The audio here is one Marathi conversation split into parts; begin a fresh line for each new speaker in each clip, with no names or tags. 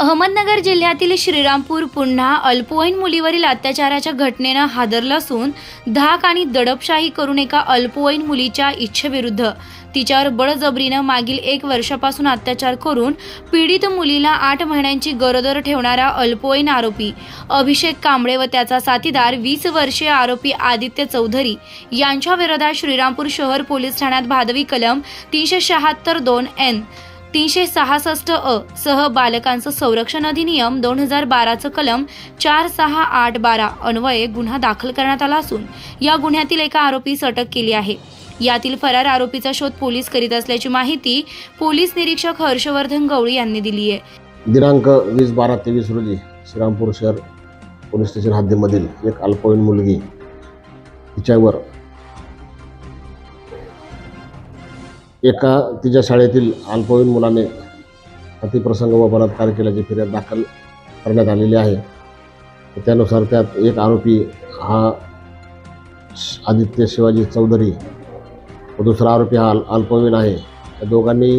अहमदनगर जिल्ह्यातील श्रीरामपूर पुन्हा अल्पवयीन मुलीवरील अत्याचाराच्या घटनेनं हादरलं असून धाक आणि दडपशाही करून एका अल्पवयीन मुलीच्या इच्छेविरुद्ध. तिच्यावर बळजबरीनं मागील एक वर्षापासून अत्याचार करून पीडित मुलीला आठ महिन्यांची गरोदर ठेवणारा अल्पवयीन आरोपी अभिषेक कांबळे व त्याचा साथीदार वीस वर्षीय आरोपी आदित्य चौधरी यांच्या विरोधात श्रीरामपूर शहर पोलीस ठाण्यात भादवी कलम तीनशे शहात्तर दोन एन तीनशे सहासष्ट अ सह बालकांचं संरक्षण अधिनियम दोन हजार बाराचं कलम चार सहा आठ बारा अन्वये गुन्हा दाखल करण्यात आला असून या गुन्ह्यातील एका आरोपीस अटक केली आहे. यातील फरार आरोपीचा शोध पोलीस करीत असल्याची माहिती पोलीस निरीक्षक हर्षवर्धन गवळी यांनी दिली आहे.
दिनांक वीस बारा तेवीस रोजी श्रीरामपूर शहर पोलीस स्टेशन हद्दीमधील एक अल्पवयीन मुलगी तिच्यावर एका तिच्या शाळेतील अल्पवयीन मुलाने अतिप्रसंग व बलात्कार केल्याची फिर्याद दाखल करण्यात आलेली आहे. त्यानुसार त्यात एक आरोपी हा श- आदित्य शिवाजी चौधरी व दुसरा आरोपी हा अल अल्पवयीन आहे. या दोघांनी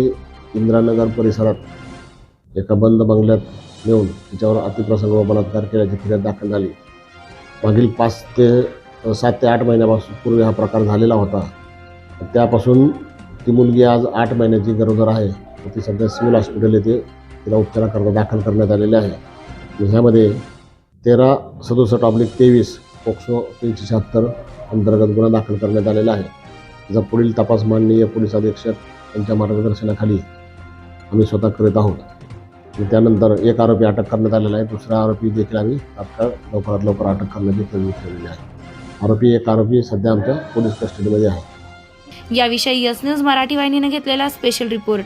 इंदिरानगर परिसरात एका बंद बंगल्यात नेऊन तिच्यावर अतिप्रसंग व बलात्कार केल्याची फिर्याद दाखल झाली. मागील पाच ते सात ते आठ महिन्यापासून पूर्वी हा प्रकार झालेला होता. त्यापासून ती मुलगी आज आठ महिन्याची गरोदर आहे. ती सध्या सिव्हिल हॉस्पिटल येथे तिला उपचाराकरता दाखल करण्यात आलेले आहे. ह्यामध्ये तेरा सदुसष्ट ऑब्लिक तेवीस पोक्सो तीनशे शहात्तर अंतर्गत गुन्हा दाखल करण्यात आलेला आहे. त्याचा पुढील तपास माननीय पोलीस अधीक्षक यांच्या मार्गदर्शनाखाली आम्ही स्वतः करीत आहोत. आणि त्यानंतर एक आरोपी अटक करण्यात आलेला आहे. दुसरा आरोपी देखील आम्ही तात्काळ लवकरात लवकर अटक करण्याची तजवीज ठेवलेली आहे. आरोपी एक आरोपी सध्या आमच्या पोलीस कस्टडीमध्ये आहे.
याविषयी यस न्यूज मराठी वाहिनीनं घेतलेला स्पेशल रिपोर्ट.